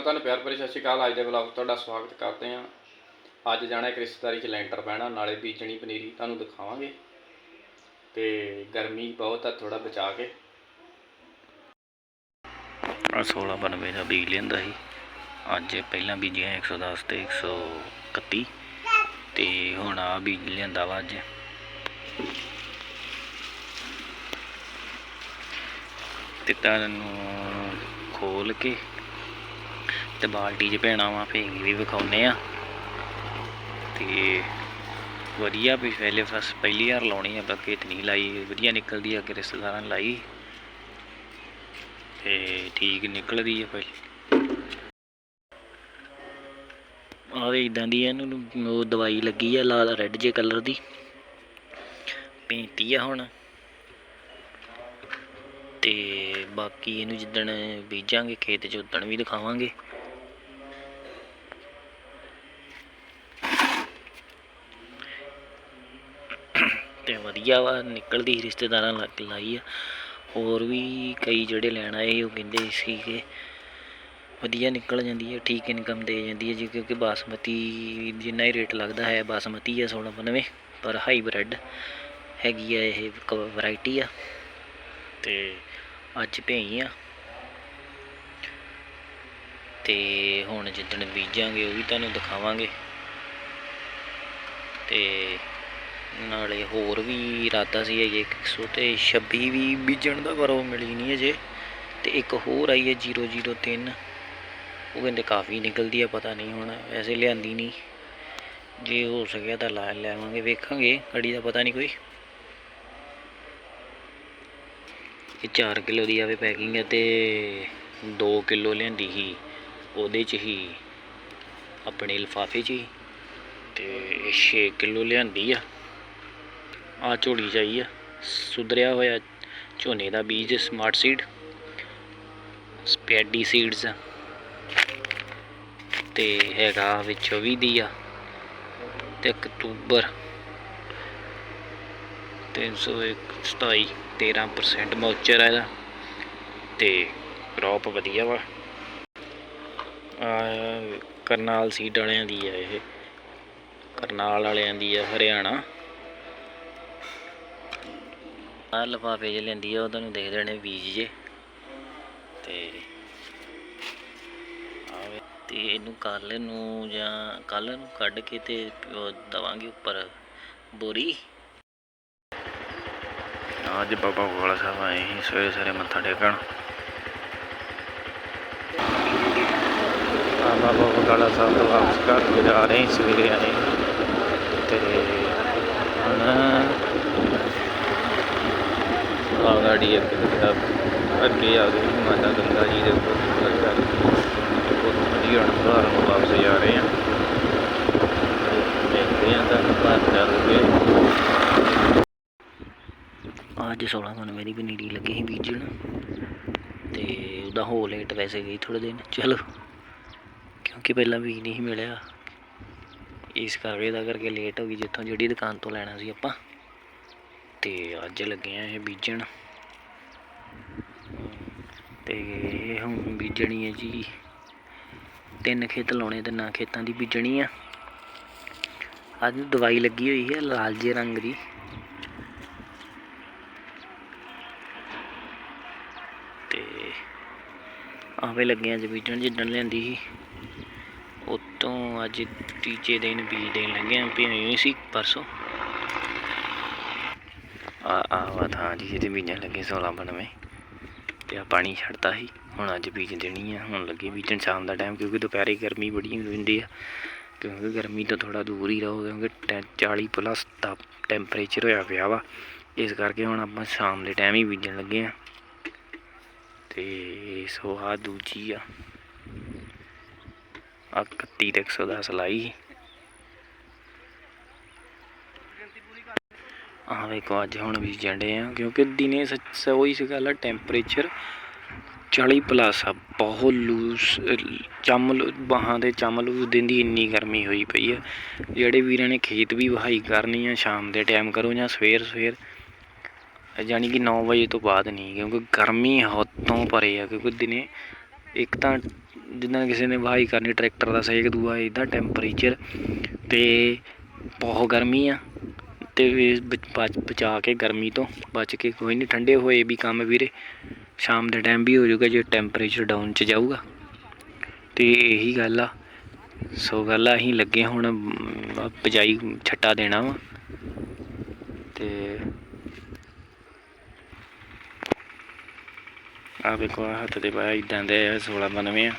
ਨੂੰ ਤੁਹਾਨੂੰ ਪਿਆਰ ਭਰੀ ਸਤਿ ਸ਼੍ਰੀ ਅਕਾਲ। ਅੱਜ ਦੇ ਵਲੌਗ ਤੁਹਾਡਾ ਸਵਾਗਤ ਕਰਦੇ ਹਾਂ। ਅੱਜ ਜਾਣਾ ਇੱਕ ਰਿਸ਼ਤੇਦਾਰੀ 'ਚ ਲੈਂਟਰ ਪੈਣਾ। ਨਾਲੇ ਬੀਜਣੀ ਪਨੀਰੀ ਤੁਹਾਨੂੰ ਦਿਖਾਵਾਂਗੇ। ਤੇ ਗਰਮੀ ਬਹੁਤ ਆ ਥੋੜਾ ਬਚਾ ਕੇ। ਆ 16 92 ਦਾ ਬੀਜ ਲੈਂਦਾ ਸੀ। ਅੱਜ ਪਹਿਲਾਂ ਬੀਜਿਆ 110 ਤੇ 131 ਤੇ ਹੁਣ ਆ ਬੀਜ ਲਿਆਂਦਾ ਵਾ ਅੱਜ। ਤੇ ਨੂੰ ਖੋਲ ਕੇ ਤੇ ਬਾਲਟੀ 'ਚ ਪੈਣਾ ਵਾ ਫੇਂਗ ਵੀ ਵਿਖਾਉਨੇ ਆ। ਤੇ ਵਧੀਆ ਵੀ ਪਹਿਲੇ ਫਸ, ਪਹਿਲੀ ਵਾਰ ਲਾਉਣੀ ਆ, ਬਾਕੀ ਇਤਨੀ ਲਾਈ। ਵਧੀਆ ਨਿਕਲਦੀ ਆ ਕਿ ਰਿਸ਼ਤੇਦਾਰਾਂ ਨੇ ਲਾਈ। ਤੇ ਠੀਕ ਨਿਕਲਦੀ ਆ ਪਹਿਲੇ ਆਹ ਇਦਾਂ ਦੀ ਆ, ਇਹਨੂੰ ਉਹ ਦਵਾਈ ਲੱਗੀ ਆ, ਲਾਲ ਰੈੱਡ ਜੇ ਕਲਰ ਦੀ। ਪੇਂਤੀ ਆ ਹੁਣ। ਤੇ ਬਾਕੀ ਇਹਨੂੰ ਜਿੱਦਣ ਬੀਜਾਂਗੇ, ਖੇਤ 'ਚ ਉਦਣ ਵੀ ਦਿਖਾਵਾਂਗੇ ਤੇ ਵਧੀਆ ਵਾ, ਨਿਕਲਦੀ ਰਿਸ਼ਤੇਦਾਰਾਂ ਲੱਗ ਲਾਈ ਆ। ਹੋਰ ਵੀ ਕਈ ਜਿਹੜੇ ਲੈਣ ਆਏ ਉਹ ਕਹਿੰਦੇ ਸੀ ਕਿ ਵਧੀਆ ਨਿਕਲ ਜਾਂਦੀ ਹੈ ਠੀਕ ਇਨਕਮ ਦੇ ਜਾਂਦੀ ਹੈ ਜੀ, ਕਿਉਂਕਿ ਬਾਸਮਤੀ ਜਿੰਨਾ ਹੀ ਰੇਟ ਲੱਗਦਾ ਹੈ, ਬਾਸਮਤੀ ਹੈ 1692 ਪਰ ਹਾਈਬ੍ਰਿਡ ਹੈਗੀ ਆ, ਇਹ ਵੈਰਾਈਟੀ ਆ। ਤੇ ਅੱਜ ਭੇਈ ਆ। ਤੇ ਹੁਣ ਜਿੱਦਣ ਬੀਜਾਂਗੇ, ਉਹ ਵੀ ਤੁਹਾਨੂੰ ਦਿਖਾਵਾਂਗੇ। ਤੇ ਨਾਲੇ ਹੋਰ ਵੀ ਇਰਾਦਾ ਸੀ ਅਜੇ 100 ਤੇ 26 ਵੀ ਬੀਜਣ ਦਾ, ਪਰ ਉਹ ਮਿਲੀ ਨਹੀਂ ਅਜੇ ਤੇ ਇੱਕ ਹੋਰ ਆਈ ਹੈ 003 ਉਹ ਕਹਿੰਦੇ ਕਾਫੀ ਨਿਕਲਦੀ ਆ, ਪਤਾ ਨਹੀਂ ਹੁਣ, ਵੈਸੇ ਲਿਆਂਦੀ ਨਹੀਂ ਜੇ ਹੋ ਸਕਿਆ ਤਾਂ ਲਾ ਲੈਵਾਂਗੇ ਵੇਖਾਂਗੇ ਅੜੀ ਦਾ ਪਤਾ ਨਹੀਂ ਕੋਈ। ਇਹ 4 ਕਿਲੋ ਦੀ ਆਵੇ ਪੈਕਿੰਗ ਹੈ ਤੇ 2 ਕਿਲੋ ਲਿਆਂਦੀ ਸੀ, ਉਹਦੇ ਚ ਹੀ, ਆਪਣੇ ਲਿਫਾਫੇ 'ਚ ਹੀ। ਤੇ ਇਹ 6 ਕਿਲੋ ਲਿਆਂਦੀ ਆ। ਆ ਝੋਲੀ ਚਾਈ ਆ, ਸੁਧਰਿਆ ਹੋਇਆ ਝੋਨੇ ਦਾ ਬੀਜ ਸਮਾਰਟ ਸੀਡ ਸਪੈਡੀ ਸੀਡਸ ਤੇ ਹੈਗਾ ਵਿੱਚ 24 ਦੀ ਆ ਤੇ ਅਕਤੂਬਰ 327 13% ਮੌਚਰ ਆ ਇਹਦਾ ਤੇ ਕ੍ਰੌਪ ਵਧੀਆ ਵਾ। ਆ ਕਰਨਾਲ ਸੀਡ ਵਾਲਿਆਂ ਦੀ ਆ ਇਹ, ਕਰਨਾਲ ਵਾਲਿਆਂ ਦੀ ਆ ਹਰਿਆਣਾ। ਆਹ ਲਫਾਫੇ 'ਚ ਲੈਂਦੀ ਆ, ਉਹ ਤੁਹਾਨੂੰ ਦੇਖ ਦੇਣੇ ਬੀਜ ਜੇ। ਤੇ ਆਵੇ ਤੇ ਇਹਨੂੰ ਕੱਲ ਨੂੰ ਜਾਂ ਕੱਲ ਨੂੰ ਕੱਢ ਕੇ ਤੇ ਦਵਾਂਗੇ ਉੱਪਰ ਬੋਰੀ। ਅੱਜ ਬਾਬਾ ਗੋਲਾ ਸਾਹਿਬ ਆਏ ਸੀ, ਸਵੇਰੇ ਸਵੇਰੇ ਮੱਥਾ ਟੇਕਣ। ਆ ਬਾਬਾ ਬਗਾਲਾ ਸਾਹਿਬ ਤੋਂ ਵਾਪਸ ਘਰ ਨੂੰ ਜਾ ਰਹੇ ਸਵੇਰੇ ਆਏ। ਤੇ ਹੁਣ ਆ ਗਾੜੀ ਇੱਕ ਦਾ ਅੱਗੇ ਆ ਗਈ ਮਾਤਾ ਗੰਗਾ ਜੀ ਦੇ ਉੱਪਰ ਲੱਗਾ ਬਹੁਤ ਵਧੀਆ ਘਰ ਨੂੰ ਵਾਪਸ ਜਾ ਰਹੇ ਆ ਦੇਖਦੇ ਆ ਤਾਂ ਘਰ ਚੱਲ ਗਏ ਅੱਜ 16 ਨੂੰ ਮੇਰੀ ਪਨੀਰੀ ਲੱਗੀ ਸੀ ਬੀਜਣ ਤੇ ਉਹਦਾ ਹੋ ਲੇਟ ਵੈਸੇ ਗਈ ਥੋੜੇ ਦਿਨ, ਚਲੋ। ਕਿਉਂਕਿ ਪਹਿਲਾਂ ਵੀ ਨਹੀਂ ਸੀ ਮਿਲਿਆ। ਇਸ ਕਰਕੇ ਦਾ ਕਰਕੇ ਲੇਟ ਹੋ ਗਈ, ਜਿੱਥੋਂ ਜਿਹੜੀ ਦੁਕਾਨ ਤੋਂ ਲੈਣਾ ਸੀ ਆਪਾਂ। ਤੇ ਅੱਜ ਲੱਗੇ ਆ ਇਹ ਬੀਜਣ। ਤੇ ਇਹ ਹੁਣ ਬੀਜਣੀ ਹੈ ਜੀ। ਤਿੰਨ ਖੇਤ ਲਾਉਣੇ ਤੇ ਨਾ ਖੇਤਾਂ ਦੀ ਬੀਜਣੀ ਆ। ਅੱਜ ਦਵਾਈ ਲੱਗੀ ਹੋਈ ਹੈ ਲਾਲ ਜੇ ਰੰਗ ਦੀ। ਤੇ ਆਵੇ ਲੱਗੇ ਅੱਜ ਬੀਜਣ, ਜਿੱਦਣ ਲਿਆਂਦੀ ਸੀ। ਉਤੋਂ ਅੱਜ ਤੀਜੇ ਦਿਨ ਬੀਜ ਦੇਣ ਲੱਗੇ ਆਂ ਵੀ ਹੋਈ ਸੀ ਪਰਸੋਂ। ਆ ਆ ਵਾ ਥਾਂ ਜੀ ਜਿਹਦੇ ਬੀਜਣ ਲੱਗੇ 16 ਬਣਵੇਂ ਤੇ ਆ ਪਾਣੀ ਛੱਡਤਾ ਸੀ। ਹੁਣ ਅੱਜ ਬੀਜ ਦੇਣੀ ਆ, ਹੁਣ ਲੱਗੇ ਬੀਜਣ ਸ਼ਾਮ ਦਾ ਟਾਈਮ ਕਿਉਂਕਿ ਦੁਪਹਿਰੇ ਗਰਮੀ ਬੜੀ ਹੁੰਦੀ ਆ। ਕਿਉਂਕਿ ਗਰਮੀ ਤੋਂ ਥੋੜਾ ਦੂਰ ਹੀ ਰਹੋ, ਕਿਉਂਕਿ ਟੈ- 40 ਪਲੱਸ ਦਾ ਟੈਂਪਰੇਚਰ ਹੋਇਆ ਪਿਆ ਵਾ। ਇਸ ਕਰਕੇ ਹੁਣ ਆਪਾਂ ਸ਼ਾਮ ਦੇ ਟਾਈਮ ਹੀ ਬੀਜਣ ਲੱਗੇ ਆ। ਤੇ ਸੋ ਆ ਦੂਜੀ ਆ। ਆ 31 ਤੇ 110 ਲਾਈ ਆ ਵੇਖੋ, ਅੱਜ ਹੁਣ ਵੀ ਜੰਡੇ ਆ, ਕਿਉਂਕਿ ਦਿਨੇ ਸੱਚ ਉਹੀ ਸੀ ਗੱਲ ਟੈਂਪਰੇਚਰ 40 ਪਲੱਸ ਆ, ਬਹੁਤ ਲੂਸ ਚਮਲ ਬਾਹਾਂ ਦੇ ਚਮਲ ਉਸ ਦਿਨ ਦੀ ਇੰਨੀ ਗਰਮੀ ਹੋਈ ਪਈ ਆ। ਜਿਹੜੇ ਵੀਰਾਂ ਨੇ ਖੇਤ ਵੀ ਵਹਾਈ ਕਰਨੀ ਆ, ਸ਼ਾਮ ਦੇ ਟਾਈਮ ਕਰੋ ਜਾਂ ਸਵੇਰ ਸਵੇਰ, ਯਾਨੀ ਕਿ 9 ਵਜੇ ਤੋਂ ਬਾਅਦ ਨਹੀਂ, ਕਿਉਂਕਿ ਗਰਮੀ ਹੱਦੋਂ ਪਰੇ ਆ, ਕਿਉਂਕਿ ਦਿਨੇ ਇੱਕ ਤਾਂ ਜਿੱਦਾਂ ਕਿਸੇ ਨੇ ਵਾਹੀ ਕਰਨੀ, ਟਰੈਕਟਰ ਦਾ ਸੇਕ ਦੂਆ ਇਹਦਾ ਟੈਂਪਰੇਚਰ ਤੇ ਬਹੁਤ ਗਰਮੀ ਆ। ਤੇ ਵੀ ਬਚ- ਬਚ- ਬਚਾ ਕੇ ਗਰਮੀ ਤੋਂ ਬਚ ਕੇ ਕੋਈ ਨਹੀਂ ਠੰਡੇ ਹੋਏ ਵੀ ਕੰਮ ਵੀਰੇ। ਸ਼ਾਮ ਦੇ ਟਾਈਮ ਵੀ ਹੋ ਜਾਊਗਾ ਜੇ ਟੈਂਪਰੇਚਰ ਡਾਊਨ ਚ ਜਾਊਗਾ। ਤੇ ਇਹੀ ਗੱਲ ਆ। ਸੋ ਗੱਲ ਆ ਅਸੀਂ ਲੱਗੇ ਹੁਣ ਅਮ, ਬਜਾਈ ਛੱਟਾ ਦੇਣਾ ਵਾ। ਤੇ ਆ ਵੇਖੋ ਹੱਥ ਤੇ ਪਾਇਆ ਇਦਾਂ ਦੇ 1692 ਆ।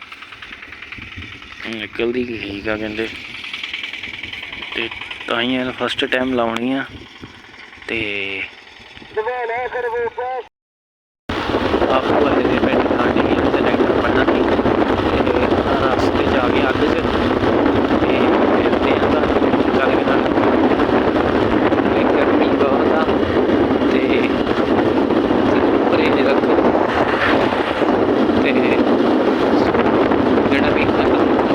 ਨਿਕਲਦੀ ਠੀਕ ਆ ਕਹਿੰਦੇ। ਤੇ ਤਾਂ ਹੀ ਇਹ ਫਸਟ ਟਾਈਮ ਲਾਉਣੀ ਆ। ਤੇ ਆਪੂ ਵਾਲੇ ਦੇ ਪਿੰਡ ਖਾਂਡੀ ਵੀ ਤੇ ਟਰੈਕਟਰ ਪੜਨਾ ਸੀ ਤੇ ਰਸਤੇ ਚ ਆ ਗਏ ਅੱਗ ਚ ਤੇ ਫਿਰਦੇ ਆ ਤਾਂ ਚੱਲ ਕੇ ਨਾਲ ਤੇ ਗਰਮੀ ਬਹੁਤ ਆ ਤੇ ਪਰੇ ਦੇ ਰੱਖੋ ਤੇ ਜਿਹੜਾ ਵੀ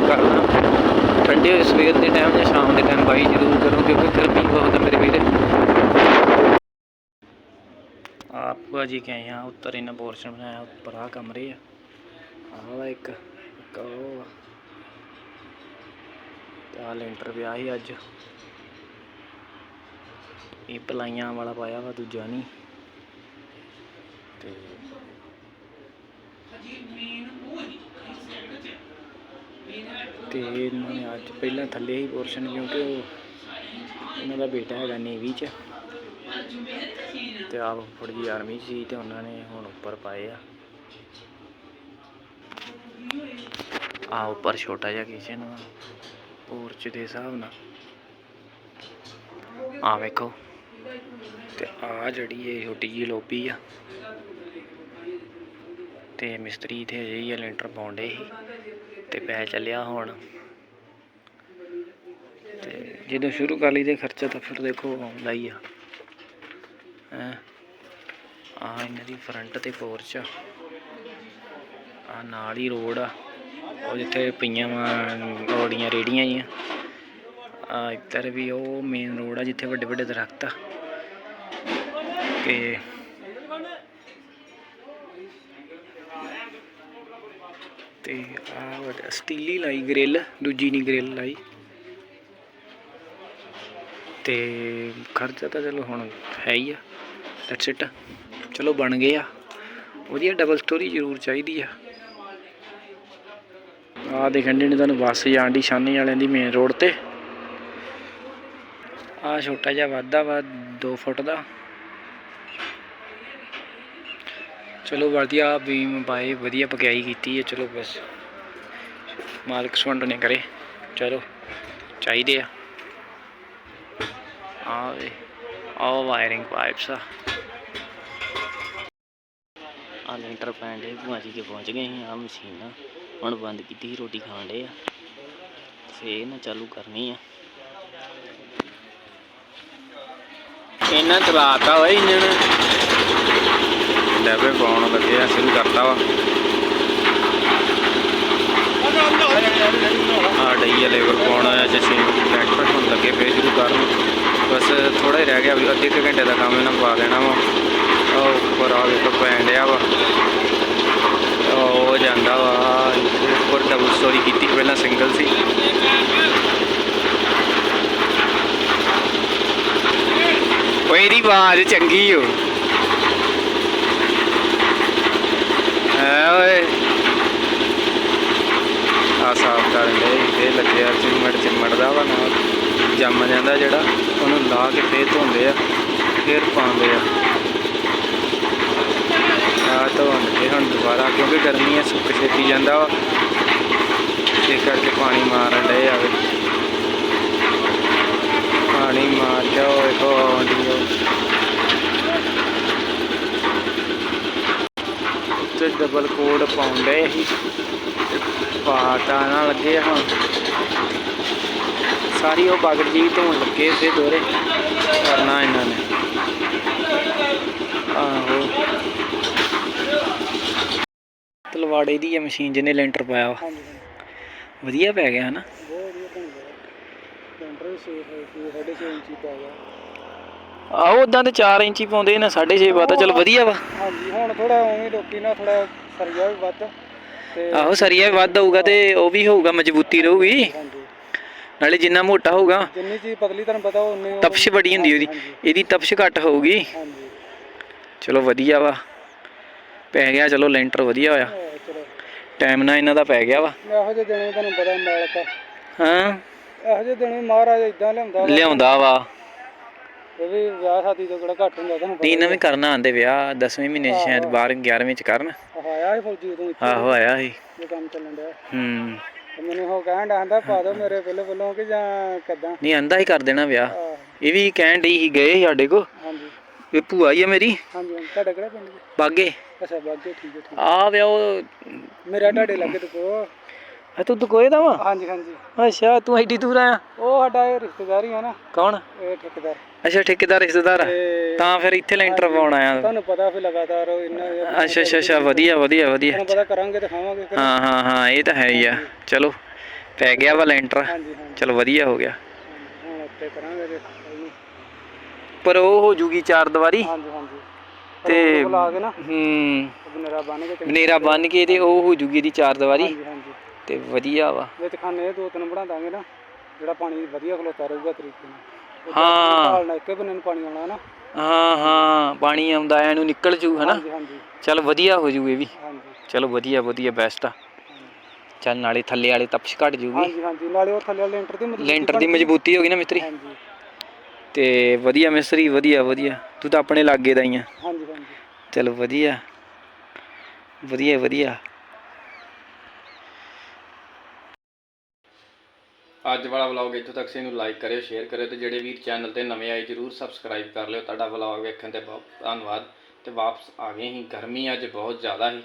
ਕਰਨਾ ਠੰਡੇ ਹੋਏ ਸਵੇਰ ਦੇ ਟਾਈਮ ਜਾਂ ਸ਼ਾਮ ਦੇ ਟਾਈਮ ਬਾਈ ਜ਼ਰੂਰ ਕਰੋ ਕਿਉਂਕਿ ਗਰਮੀ ਬਹੁਤ ਹੈ ਮੇਰੇ ਵੀਰੇ ਆਪ ਜੀ ਕੇ ਆਏ ਆ, ਉੱਤਰ ਇਹਨਾਂ ਪੋਰਸ਼ਨ ਬਣਾਇਆ, ਉੱਪਰ ਆ ਕਮਰੇ ਆ। ਆਹ ਵਾ ਇੱਕ ਇੱਕ ਤੇ ਆ ਲੈਂਟਰ ਪਿਆ ਸੀ ਅੱਜ। ਇਹ ਪਲਾਈਆਂ ਵਾਲਾ ਪਾਇਆ ਵਾ, ਦੂਜਾ ਨਹੀਂ। ਤੇ ਤੇ ਇਹਨਾਂ ਨੇ ਅੱਜ ਪਹਿਲਾਂ ਥੱਲੇ ਹੀ ਪੋਰਸ਼ਨ ਕਿਉਂਕਿ ਉਹ, ਇਹਨਾਂ ਦਾ ਬੇਟਾ ਹੈਗਾ ਨੇਵੀ ਚ। ਤੇ ਆਪ ਫੁੱਫੜ ਜੀ ਆਰਮੀ ਸੀ ਤੇ ਉਹਨਾਂ ਨੇ ਹੁਣ ਉੱਪਰ ਪਾਏ ਆ। ਆ ਉੱਪਰ ਛੋਟਾ ਜਿਹਾ ਕਿਚਨ ਆ, ਪੋਰਚ ਦੇ ਹਿਸਾਬ ਨਾਲ। ਆ ਵੇਖੋ, ਤੇ ਆ ਜਿਹੜੀ ਇਹ ਛੋਟੀ ਜਿਹੀ ਲੋਬੀ ਆ, ਤੇ ਮਿਸਤਰੀ ਇੱਥੇ ਅਜੇ ਹੀ ਆ ਲੈਂਟਰ ਪਾਉਂਦੇ ਸੀ, ਤੇ ਪੈ ਚੱਲਿਆ ਹੁਣ। ਤੇ ਜਦੋਂ ਸ਼ੁਰੂ ਕਰ ਲਈ ਲਈਦੇ ਖਰਚਾ ਤਾਂ ਫਿਰ ਦੇਖੋ ਆਉਂਦਾ ਹੀ ਆ। ਆ ਇਹਨਾਂ ਦੀ ਫਰੰਟ ਤੇ ਪੋਰਚ ਆ। ਆ ਨਾਲ ਹੀ ਰੋਡ ਆ। ਉਹ ਜਿੱਥੇ ਪਈਆਂ ਵਾ ਔੜੀਆਂ ਰੇੜੀਆਂ ਹੀ ਆ ਇੱਧਰ ਵੀ ਉਹ ਮੇਨ ਰੋਡ ਆ, ਜਿੱਥੇ ਵੱਡੇ ਵੱਡੇ ਦਰਖਤ ਆ। ਤੇ ਤੇ ਆ ਵੱਡਾ ਸਟੀਲੀ ਲਾਈ ਗ੍ਰਿਲ ਦੂਜੀ ਨਹੀਂ ਗ੍ਰਿਲ ਲਾਈ। ਤੇ ਖਰਚਾ ਤਾਂ ਚਲੋ ਹੁਣ ਹੈ ਹੀ ਆ। ਦੈਟਸ ਇਟ ਚਲੋ ਬਣ ਗਏ ਆ। ਵਧੀਆ ਡਬਲ ਸਟੋਰੀ ਜ਼ਰੂਰ ਚਾਹੀਦੀ ਆ। ਆ ਦੇਖਣ ਦੇ ਨੇ ਤੁਹਾਨੂੰ ਬੱਸ ਜਾਣ ਦੀ ਸ਼ਾਨੇ ਵਾਲਿਆਂ ਦੀ ਮੇਨ ਰੋਡ ਤੇ। ਆ ਛੋਟਾ ਜਿਹਾ ਵਾਧਾ ਵਾ 2 ਫੁੱਟ ਦਾ। ਚਲੋ ਵਧੀਆ, ਬੀਮ ਪਾਏ ਵਧੀਆ ਪਕਿਆਈ ਕੀਤੀ ਹੈ ਚਲੋ ਬਸ। ਮਾਲਕ ਸੁੰਡ ਨੇ ਕਰੇ। ਚਲੋ, ਚਾਹੀਦੇ ਆ। ਆ ਵੇ ਵਾਇਰਿੰਗ ਪਾਈਪਸ ਆ। ਆ ਲੈਂਟਰ ਪੈਣ ਦੇ ਭੂਆ ਜੀ ਕੇ ਪਹੁੰਚ ਗਏ ਸੀ ਆ ਮਸ਼ੀਨ ਆ। ਹੁਣ ਬੰਦ ਕੀਤੀ ਸੀ, ਰੋਟੀ ਖਾਣ ਦੇ ਆ। ਫੇਰ ਨਾ ਚਾਲੂ ਕਰਨੀ ਆ। ਇਹਨਾਂ ਚਲਾਤਾ ਓਏ ਇੰਜਣ ਲੈ ਵੇ ਪਾਉਣ ਲੱਗੇ ਆ ਸ਼ੁਰੂ ਕਰਤਾ ਵਾ। ਆ ਡਈ ਲੇਬਰ ਪਾਉਣਾ ਆ ਜਸੀਂ ਟਰੈਕਟਰ ਹੁਣ ਲੱਗੇ ਪਏ ਸ਼ੁਰੂ ਕਰਨ। ਬਸ ਥੋੜਾ ਹੀ ਰਹਿ ਗਿਆ, ਵੀ ਅੱਧੇ ਘੰਟੇ ਦਾ ਕੰਮ ਇਹਨਾਂ ਪਾ ਦੇਣਾ ਵਾ। ਉੱਪਰ ਆ ਵੇਖੋ ਪੈਣ ਡਿਆ ਵਾ। ਉਹ ਜਾਂਦਾ ਵਾ, ਉੱਪਰ ਡਬਲ ਸਟੋਰੀ ਕੀਤੀ ਪਹਿਲਾਂ ਸਿੰਗਲ ਸੀ। ਓਏ, ਇਹਦੀ ਆਵਾਜ਼ ਚੰਗੀ ਓ। ਓਏ। ਆ ਸਾਫ਼ ਕਰਨ ਦੇ ਇਹ ਲੱਗਿਆ ਚਿਮੜ ਚਿਮੜ ਦਾ ਵਾ ਨਾਲ। ਜੰਮ ਜਾਂਦਾ ਜਿਹੜਾ, ਉਹਨੂੰ ਲਾ ਕੇ ਫੇਰ ਧੋਂਦੇ ਆ, ਫੇਰ ਪਾਉਂਦੇ ਆ। ਆ ਧੋਣਗੇ ਹੁਣ ਦੁਬਾਰਾ, ਕਿਉਂਕਿ ਗਰਮੀ ਹੈ, ਸੁੱਕ ਛੇਤੀ ਜਾਂਦਾ ਵਾ। ਇਸ ਕਰਕੇ ਪਾਣੀ ਮਾਰਨ ਡਏ ਆਵੇ ਪਾਣੀ ਮਾਰ ਜਾਓ ਦੇਖੋ ਆਉਂਦੀ ਤੇ ਡਬਲ ਕੋਡ ਪਾਉਂਦੇ ਸੀ। ਪਾਤਾ ਨਾ ਲੱਗੇ ਹੁਣ। ਸਾਰੀ ਉਹ ਬਗੜ ਜੀ ਧੋਣ ਲੱਗੇ ਤੇ ਦੋਰੇ। ਕਰਨਾ ਇਹਨਾਂ ਨੇ। ਆਹੋ। ਤਲਵਾੜੇ ਦੀ ਇਹ ਮਸ਼ੀਨ ਜਿਹਨੇ ਲੈਂਟਰ ਪਾਇਆ ਵਾ। ਵਧੀਆ ਪੈ ਗਿਆ ਹਨਾ। ਆਹੋ ਉਦਾਂ ਤੇ 4 ਇੰਚੀ ਪਾਉਂਦੇ ਨੇ 6.5 ਪਾਤਾ ਚਲ ਵਧੀਆ ਵਾ। ਹਾਂਜੀ ਹੁਣ ਥੋੜਾ ਉਵੇਂ ਲੋਕੀ ਨਾ ਥੋੜਾ ਸਰੀਆ ਵੀ ਵੱਧ ਤੇ ਆਹੋ ਸਰੀਆ ਵੀ ਵੱਧ ਹੋਊਗਾ ਤੇ ਉਹ ਵੀ ਹੋਊਗਾ ਮਜ਼ਬੂਤੀ ਰਹੂਗੀ। ਨਾਲੇ ਜਿੰਨਾ ਮੋਟਾ ਹੋਊਗਾ ਜਿੰਨੀ ਚੀਜ਼ ਪਤਲੀ ਤੁਹਾਨੂੰ ਪਤਾ ਉਹਨੇ ਉਹ- ਤਪਸ਼ ਬੜੀ ਹੁੰਦੀ ਉਹਦੀ। ਇਹਦੀ ਤਪਸ਼ ਘੱਟ ਹੋਊਗੀ। ਹਾਂਜੀ। ਚਲੋ ਵਧੀਆ ਵਾ। ਪੈ ਗਿਆ ਚਲੋ ਲੈਂਟਰ ਵਧੀਆ ਹੋਇਆ। ਟਾਈਮ ਨਾਲ ਇਹਨਾਂ ਦਾ ਪੈ ਗਿਆ ਵਾ। ਇਹੋ ਜਿਹੇ ਦਿਨ ਤੁਹਾਨੂੰ ਪਤਾ ਮਾਲਕ। ਹਾਂ। ਇਹੋ ਜਿਹੇ ਦਿਨ ਮਹਾਰਾਜ ਇਦਾਂ ਲਿਆਉਂਦਾ ਵਾ। ਲਿਆਉਂਦਾ ਵਾ। ਇਹ ਵੀ ਵਿਆਹ ਸ਼ਾਦੀ ਤੋਂ ਕਿਹੜਾ ਘੱਟ ਹੁੰਦਾ ਤੁਹਾਨੂੰ ਤੀ ਨਵੇਂ ਕਰਨਾ ਆਂਦੇ ਵਿਆਹ 10ਵੇਂ ਮਹੀਨੇ 'ਚ ਸ਼ਾਇਦ 12 11ਵੇਂ ਚ ਕਰਨ। ਪਤਾ ਆਇਆ ਸੀ ਫੌਜੀ ਉਦੋਂ ਇੱਥੇ। ਆਹੋ ਆਇਆ ਸੀ। ਇਹ ਕੰਮ ਚੱਲਣ ਡਿਆ। ਹੂੰ। ਤੇ ਮੈਨੂੰ ਉਹ ਕਹਿਣ ਡਿਆ ਕਹਿੰਦਾ ਪਾ ਦਿਓ ਮੇਰੇ ਪਹਿਲੇ ਵੱਲੋਂ ਕਿ ਜਾਂ ਕਿੱਦਾਂ? ਨਹੀਂ ਆਂਦਾ ਹੀ ਕਰ ਦੇਣਾ ਵਿਆਹ। ਆਹ, ਇਹ ਵੀ ਕਹਿਣ ਡਈ ਸੀ ਗਏ ਸੀ ਸਾਡੇ ਕੋ ਹਾਂਜੀ। ਇਹ ਭੂਆ ਹੀ ਆ ਮੇਰੀ। ਹਾਂਜੀ ਹਾਂਜੀ। ਤੁਹਾਡਾ ਕਿਹੜਾ ਪਿੰਡ ਜੀ ਬਾਗੇ। ਅੱਛਾ ਬਾਗੇ ਠੀਕ ਹੈ ਠੀਕ ਆ ਵਿਆਹ ਉਹ ਮੇਰਾ ਤੁਹਾਡੇ ਲੱਗੇ ਤੇ ਕੋ ਆ ਤੂੰ ਦੁਕੋਏ ਦਾ ਵਾ? ਹਾਂਜੀ ਹਾਂਜੀ। ਅੱਛਾ ਤੂੰ ਐਡੀ ਦੂਰ ਆਇਆ? ਉਹ ਸਾਡਾ ਇਹ ਰਿਸ਼ਤੇਦਾਰ ਹੀ ਆ ਨਾ। ਕੌਣ? ਇਹ ਠੇਕੇਦਾਰ। ਅੱਛਾ ਠੇਕੇਦਾਰ ਰਿਸ਼ਤੇਦਾਰ। ਆ? ਤੇ ਤਾਂ ਫਿਰ ਇੱਥੇ ਲੈਂਟਰ ਪਾਉਣ ਆਇਆ। ਤੁਹਾਨੂੰ ਪਤਾ ਫਿਰ ਲਗਾਤਾਰ ਉਹ ਇੰਨਾ ਅੱਛਾ ਅੱਛਾ ਅੱਛਾ ਵਧੀਆ ਵਧੀਆ ਵਧੀਆ। ਤੁਹਾਨੂੰ ਪਤਾ ਕਰਾਂਗੇ ਤੇ ਖਾਵਾਂਗੇ ਫਿਰ। ਹਾਂ ਹਾਂ ਹਾਂ ਇਹ ਤਾਂ ਹੈ ਹੀ ਆ। ਚਲੋ ਪੈ ਗਿਆ ਵਾ ਲੈਂਟਰ ਹਾਂਜੀ ਹਾਂਜੀ। ਚਲੋ ਵਧੀਆ ਹੋ ਗਿਆ। ਹੁਣ ਉੱਤੇ ਕਰਾਂਗੇ ਤੇ ਕੋਈ ਨੀ। ਪਰ ਉਹ ਹੋ ਜੂਗੀ ਚਾਰ ਦੀਵਾਰੀ। ਹਾਂਜੀ ਹਾਂਜੀ। ਤੇ ਬੁਲਾ ਕੇ ਨਾ ਹੂੰ। ਬਨੇਰਾ ਬੰਨ ਕੇ ਤੇ ਬਨੇਰਾ ਬੰਨ ਕੇ ਤੇ ਉਹ ਹੋ ਜੂਗੀ ਦੀ ਚਾਰ ਦੀਵਾਰੀ। ਹਾਂਜੀ ਤੇ ਵਧੀਆ ਵਾ। ਵਿੱਚ ਖਾਨੇ ਦੋ ਤਿੰਨ ਬਣਾ ਦਾਂਗੇ ਨਾ ਜਿਹੜਾ ਪਾਣੀ ਵਧੀਆ ਖਲੋਤਾ ਰਹੂਗਾ ਤਰੀਕੇ ਨਾਲ। ਹਾਂ। ਹਾਲ ਨਾਲ ਇੱਕੇ ਬੰਨੇ ਨੂੰ ਪਾਣੀ ਆਉਣਾ ਨਾ। ਹਾਂ ਹਾਂ ਪਾਣੀ ਆਉਂਦਾ ਐ ਨੂੰ ਨਿਕਲ ਜੂ ਹਨਾ? ਚਲ ਵਧੀਆ ਹੋ ਜੂ ਇਹ ਵੀ। ਚਲੋ ਵਧੀਆ ਵਧੀਆ ਬੈਸਟ ਆ। ਚੱਲ ਨਾਲੇ ਥੱਲੇ ਵਾਲੇ ਤਪਸ਼ ਘਟ ਜੂਗੀ। ਹਾਂਜੀ ਹਾਂਜੀ। ਨਾਲੇ ਉਹ ਥੱਲੇ ਵਾਲੇ ਲੈਂਟਰ ਦੀ ਮਜ਼ਬੂਤੀ ਲੈਂਟਰ ਦੀ ਮਜ਼ਬੂਤੀ ਹੋ ਗਈ ਨਾ ਮਿਸਤਰੀ? ਹਾਂਜੀ। ਤੇ ਵਧੀਆ ਮਿਸਤਰੀ ਵਧੀਆ ਵਧੀਆ। ਤੂੰ ਤਾਂ ਆਪਣੇ ਲਾਗੇ ਦਾ ਹੀ ਆ। ਚਲੋ ਵਧੀਆ। ਵਧੀਆ ਵਧੀਆ। ਅੱਜ ਵਾਲਾ ਵਲੌਗ ਇੱਥੋਂ ਤੱਕ ਸੀ, ਇਹਨੂੰ ਲਾਈਕ ਕਰਿਓ ਸ਼ੇਅਰ ਕਰਿਓ ਤੇ ਜਿਹੜੇ ਵੀਰ ਚੈਨਲ ਤੇ ਨਵੇਂ ਆਏ ਜਰੂਰ ਸਬਸਕ੍ਰਾਈਬ ਕਰ ਲਿਓ। ਤੁਹਾਡਾ ਵਲੌਗ ਵੇਖਣ ਤੇ ਬਹੁਤ ਧੰਨਵਾਦ ਤੇ ਵਾਪਸ ਆ ਗਏ ਹੀ ਗਰਮੀ ਅੱਜ ਬਹੁਤ ਜ਼ਿਆਦਾ ਸੀ।